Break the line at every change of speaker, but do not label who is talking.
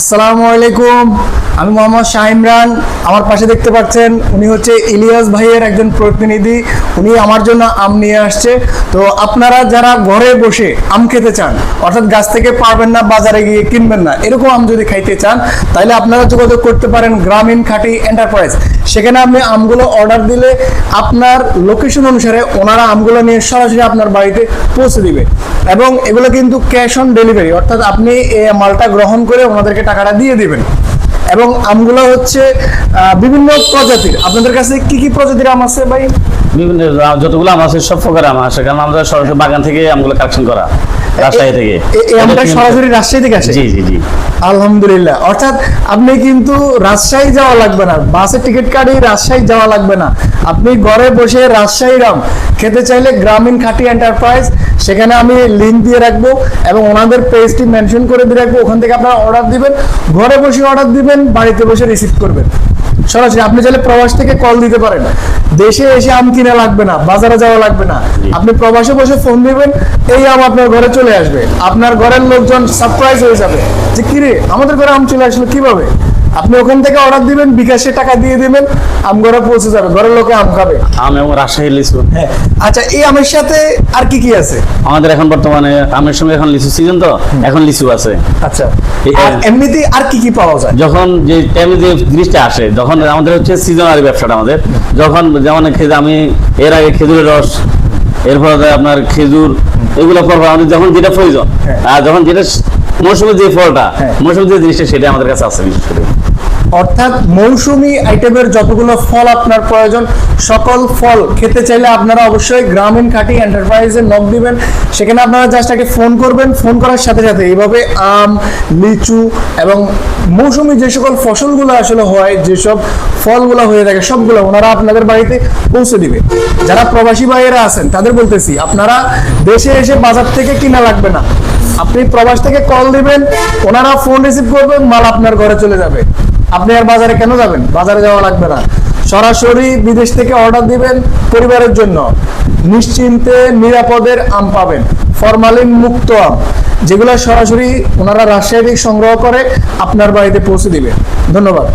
আসসালামু আলাইকুম। আমি মোহাম্মদ শাহ ইমরান। আমার পাশে দেখতে পাচ্ছেন উনি হচ্ছে ইলিয়াস ভাইয়ের একজন প্রতিনিধি। উনি আমার জন্য আম নিয়ে আসছে। তো আপনারা যারা ঘরে বসে আম খেতে চান, অর্থাৎ গাছ থেকে পারবেন না, বাজারে গিয়ে কিনবেন না, এরকম আম যদি খাইতে চান, তাহলে আপনারা যোগাযোগ করতে পারেন গ্রামীণ খাঁটি এন্টারপ্রাইজ। সেখানে আপনি আমগুলো অর্ডার দিলে আপনার লোকেশন অনুসারে ওনারা আমগুলো নিয়ে সরাসরি আপনার বাড়িতে পৌঁছে দিবে। এবং এগুলো কিন্তু ক্যাশ অন ডেলিভারি, অর্থাৎ আপনি এই মালটা গ্রহণ করে ওনাদেরকে টাকাটা দিয়ে দিবেন। এবং আমগুলো হচ্ছে বিভিন্ন প্রজাতির। আপনাদের কাছে কি কি প্রজাতির আম আছে ভাই?
বিভিন্ন যতগুলো আম আছে সব প্রকার আম আছে। কারণ আমরা সরাসরি বাগান থেকে আমগুলো কালেকশন করা রাজশাহী থেকে।
আমটা সরাসরি রাজশাহী থেকে আসে?
জি জি জি।
আলহামদুলিল্লাহ। অর্থাৎ আপনি কিন্তু রাজশাহী যাওয়া লাগবে না। বাসের টিকিট কাটে রাজশাহী যাওয়া লাগবে না। আপনি ঘরে বসে রাজশাহীর আম খেতে চাইলে গ্রামীণ খাঁটি এন্টারপ্রাইজ সেখানে আমি লিঙ্ক দিয়ে রাখব এবং ওনাদের পেজটি মেনশন করে দিয়ে রাখব। ওখান থেকে আপনারা অর্ডার দিবেন ঘরে বসে অর্ডার দিবেন বাড়িতে বসে রিসিভ করবেন। সরাসরি আপনি চাইলে প্রবাস থেকে কল দিতে পারেন। দেশে এসে আম কিনা লাগবে না, বাজারে যাওয়া লাগবে না। আপনি প্রবাসে বসে ফোন দিবেন, এই আম আপনার ঘরে চলে আসবে। আপনার ঘরের লোকজন সারপ্রাইজ হয়ে যাবে যে, কিরে, আমাদের ঘরে আম চলে আসলো কীভাবে? আপনি ওখান থেকে অর্ডার দিবেন বিকাশে টাকা দিয়ে দিবেন আম ঘরে পৌঁছে যাবে ঘরের লোকে আম খাবে।
আম এবং রাজশাহী লিচু।
হ্যাঁ আচ্ছা এই আমের সাথে আর কি কি আছে?
আমাদের এখন বর্তমানে আমের সঙ্গে এখন লিচু সিজন তো এখন লিচু আছে।
আচ্ছা এমনিতে আর কি কি পাওয়া যায়?
যখন যে টাইমে যে জিনিসটা আসে যখন আমাদের হচ্ছে সিজনারি ব্যবসাটা আমাদের যখন যেমন আমি এর আগে খেজুরের রস এরপর আপনার খেজুর এগুলো পর আমাদের যখন যেটা প্রয়োজন
হ্যাঁ।
আর যখন যেটা মৌসুমে যে ফলটা
হ্যাঁ।
মৌসুমে যে জিনিসটা সেটা আমাদের কাছে আছে
অর্থাৎ মৌসুমী আইটেমের যতগুলো ফল আপনার প্রয়োজন সকল ফল খেতে চাইলে আপনারা অবশ্যই গ্রামীণ খাঁটি এন্টারপ্রাইজে নক দিবেন। সেখানে আপনারা জাস্ট আগে ফোন করবেন ফোন করার সাথে সাথে এইভাবে আম লিচু এবং মৌসুমী যে সকল ফসলগুলো আসলে হয় যেসব ফলগুলো হয়ে থাকে সবগুলো ওনারা আপনাদের বাড়িতে পৌঁছে দিবে। যারা প্রবাসী ভাইয়েরা আছেন তাদের বলতেছি আপনারা দেশে এসে বাজার থেকে কিনা লাগবে না। আপনি প্রবাস থেকে কল দিবেন, ওনারা ফোন রিসিভ করবেন মাল আপনার ঘরে চলে যাবে। আপনি আর বাজারে কেন যাবেন? বাজারে যাওয়া লাগবে না। সরাসরি বিদেশ থেকে অর্ডার দিবেন পরিবারের জন্য। নিশ্চিন্তে নিরাপদের আম পাবেন। ফরমালিন মুক্ত আম, যেগুলো সরাসরি ওনারা রাজশাহী সংগ্রহ করে আপনার বাড়িতে পৌঁছে দিবে। ধন্যবাদ।